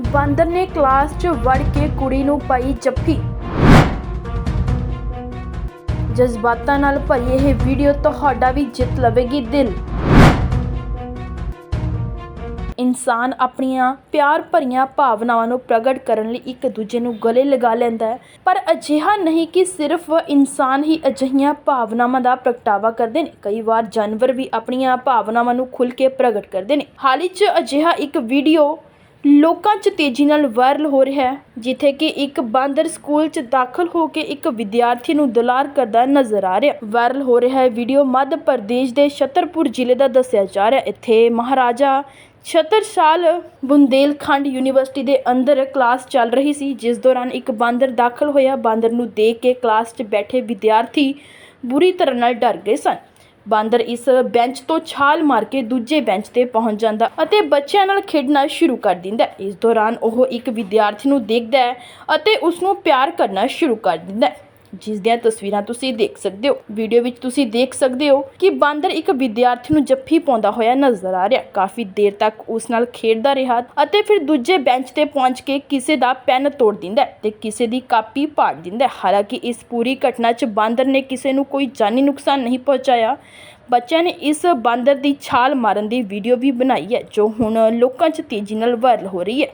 ਬਾਂਦਰ ਨੇ ਕਲਾਸ 'ਚ ਵੜ ਕੇ ਕੁੜੀ ਨੂੰ ਪਾਈ ਜੱਫੀ। ਜਜ਼ਬਾਤਾਂ ਨਾਲ ਭਰੀ ਇਹ ਵੀਡੀਓ ਤੁਹਾਡਾ ਵੀ ਜਿੱਤ ਲਵੇਗੀ ਦਿਲ। ਇਨਸਾਨ ਆਪਣੀਆਂ ਪਿਆਰ ਭਰੀਆਂ ਭਾਵਨਾਵਾਂ ਨੂੰ ਪ੍ਰਗਟ ਕਰਨ ਲਈ ਇੱਕ ਦੂਜੇ ਨੂੰ ਗਲੇ ਲਗਾ ਲੈਂਦਾ ਹੈ, ਪਰ ਅਜਿਹਾ ਨਹੀਂ ਕਿ ਸਿਰਫ ਇਨਸਾਨ ਹੀ ਅਜਿਹੀਆਂ ਭਾਵਨਾਵਾਂ ਦਾ ਪ੍ਰਗਟਾਵਾ ਕਰਦੇ ਨੇ। ਕਈ ਵਾਰ ਜਾਨਵਰ ਵੀ ਆਪਣੀਆਂ ਭਾਵਨਾਵਾਂ ਨੂੰ ਖੁੱਲ੍ਹ ਕੇ ਪ੍ਰਗਟ ਕਰਦੇ ਨੇ। ਹਾਲ ਹੀ 'ਚ ਅਜਿਹਾ ਇੱਕ ਵੀਡੀਓ ਲੋਕਾਂ 'ਚ ਤੇਜ਼ੀ ਨਾਲ ਵਾਇਰਲ ਹੋ ਰਿਹਾ ਹੈ, ਜਿੱਥੇ ਕਿ ਇੱਕ ਬਾਂਦਰ ਸਕੂਲ 'ਚ ਦਾਖਲ ਹੋ ਕੇ ਇੱਕ ਵਿਦਿਆਰਥੀ ਨੂੰ ਦੁਲਾਰ ਕਰਦਾ ਨਜ਼ਰ ਆ ਰਿਹਾ। ਵਾਇਰਲ ਹੋ ਰਿਹਾ ਹੈ ਵੀਡੀਓ ਮੱਧ ਪ੍ਰਦੇਸ਼ ਦੇ ਛਤਰਪੁਰ ਜ਼ਿਲ੍ਹੇ ਦਾ ਦੱਸਿਆ ਜਾ ਰਿਹਾ ਇੱਥੇ ਮਹਾਰਾਜਾ ਛਤਰਸਾਲ ਬੁੰਦੇਲਖੰਡ ਯੂਨੀਵਰਸਿਟੀ ਦੇ ਅੰਦਰ ਕਲਾਸ ਚੱਲ ਰਹੀ ਸੀ, ਜਿਸ ਦੌਰਾਨ ਇੱਕ ਬਾਂਦਰ ਦਾਖਲ ਹੋਇਆ। ਬਾਂਦਰ ਨੂੰ ਦੇਖ ਕੇ ਕਲਾਸ 'ਚ ਬੈਠੇ ਵਿਦਿਆਰਥੀ ਬੁਰੀ ਤਰ੍ਹਾਂ ਨਾਲ ਡਰ ਗਏ ਸਨ। ਬਾਂਦਰ ਇਸ ਬੈਂਚ ਤੋਂ ਛਾਲ ਮਾਰ ਕੇ ਦੂਜੇ ਬੈਂਚ ਤੇ ਪਹੁੰਚ ਜਾਂਦਾ ਅਤੇ ਬੱਚਿਆਂ ਨਾਲ ਖੇਡਣਾ ਸ਼ੁਰੂ ਕਰ ਦਿੰਦਾ ਇਸ ਦੌਰਾਨ ਉਹ ਇੱਕ ਵਿਦਿਆਰਥੀ ਨੂੰ ਦੇਖਦਾ ਹੈ ਅਤੇ ਉਸ ਨੂੰ ਪਿਆਰ ਕਰਨਾ ਸ਼ੁਰੂ ਕਰ ਦਿੰਦਾ ਹੈ। ਜਿਸ ਦੀਆਂ ਤਸਵੀਰਾਂ ਤੁਸੀਂ ਦੇਖ ਸਕਦੇ ਹੋ। ਵੀਡੀਓ ਵਿੱਚ ਤੁਸੀਂ ਦੇਖ ਸਕਦੇ ਹੋ ਕਿ ਬਾਂਦਰ ਇੱਕ ਵਿਦਿਆਰਥੀ ਨੂੰ ਜੱਫੀ ਪਾਉਂਦਾ ਹੋਇਆ ਨਜ਼ਰ ਆ ਰਿਹਾ। ਕਾਫੀ ਦੇਰ ਤੱਕ ਉਸ ਨਾਲ ਖੇਡਦਾ ਰਿਹਾ ਅਤੇ ਫਿਰ ਦੂਜੇ ਬੈਂਚ ਤੇ ਪਹੁੰਚ ਕੇ ਕਿਸੇ ਦਾ ਪੈਨ ਤੋੜ ਦਿੰਦਾ ਤੇ ਕਿਸੇ ਦੀ ਕਾਪੀ ਪਾੜ ਦਿੰਦਾ ਹਾਲਾਂਕਿ ਇਸ ਪੂਰੀ ਘਟਨਾ 'ਚ ਬਾਂਦਰ ਨੇ ਕਿਸੇ ਨੂੰ ਕੋਈ ਜਾਨੀ ਨੁਕਸਾਨ ਨਹੀਂ ਪਹੁੰਚਾਇਆ। ਬੱਚਿਆਂ ਨੇ ਇਸ ਬਾਂਦਰ ਦੀ ਛਾਲ ਮਾਰਨ ਦੀ ਵੀਡੀਓ ਵੀ ਬਣਾਈ ਹੈ, ਜੋ ਹੁਣ ਲੋਕਾਂ 'ਚ ਤੇਜ਼ੀ ਨਾਲ ਵਾਇਰਲ ਹੋ ਰਹੀ ਹੈ।